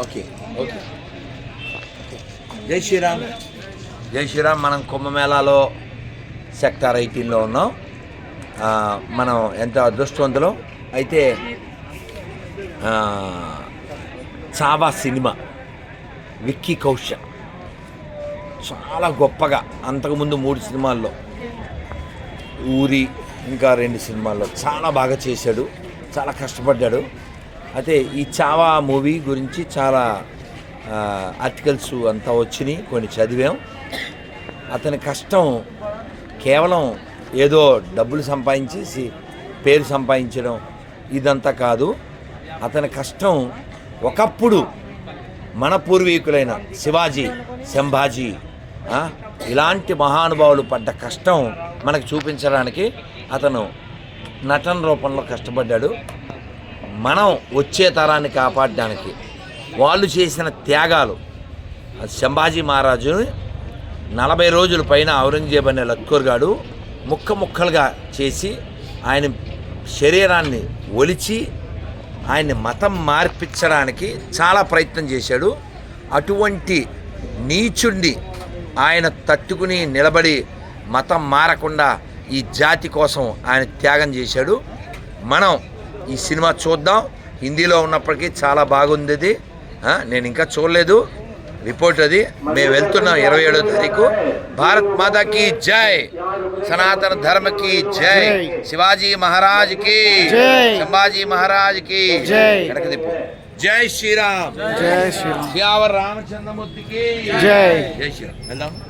Okay okay జై శ్రీరామ్ జై శ్రీరామ్ మనం కుంభమేళాలో సెక్టార్ ఎయిటీన్లో ఉన్నాం. మనం ఎంత అదృష్టవంతులం? అయితే ఆ, చావా సినిమా విక్కీ కౌశల్ చాలా గొప్పగా అంతకుముందు మూడు సినిమాల్లో. ఊరి ఇంకా రెండు సినిమాల్లో. చాలా బాగా చేశాడు. చాలా కష్టపడ్డాడు. అయితే ఈ చావా మూవీ గురించి చాలా ఆర్టికల్స్ అంతా వచ్చినాయి కొన్ని చదివాం. అతని కష్టం కేవలం ఏదో డబ్బులు సంపాదించేసి పేరు సంపాదించడం ఇదంతా కాదు. అతని కష్టం ఒకప్పుడు మన పూర్వీకులైన శివాజీ సంభాజీ ఇలాంటి మహానుభావులు పడ్డ కష్టం మనకు చూపించడానికి అతను నటన రూపంలో కష్టపడ్డాడు. మనం వచ్చే తరాన్ని కాపాడడానికి వాళ్ళు చేసిన త్యాగాలు. శంభాజీ మహారాజుని నలభై రోజుల పైన ఔరంగజేబ్ అనే లక్కూరుగాడు ముక్క ముక్కలుగా చేసి ఆయన శరీరాన్ని ఒలిచి ఆయన్ని మతం మార్పించడానికి చాలా ప్రయత్నం చేశాడు. అటువంటి నీచుణ్ణి ఆయన తట్టుకుని నిలబడి మతం మారకుండా ఈ జాతి కోసం ఆయన త్యాగం చేశాడు. మనం ఈ సినిమా చూద్దాం. హిందీలో ఉన్నప్పటికీ చాలా బాగుంది ఇది నేను ఇంకా చూడలేదు. రిపోర్ట్ అది. మేము వెళ్తున్నాం ఇరవై ఏడో తారీఖు. భారత్ మాతాకి జై. సనాతన ధర్మకి జై. శివాజీ మహారాజ్కి సంభాజీ మహారాజ్కి జై శ్రీరామ్. జై శ్రీరామ్. రామచంద్రమూర్తికి. జై. జై శ్రీరామ్. వెళ్దాం.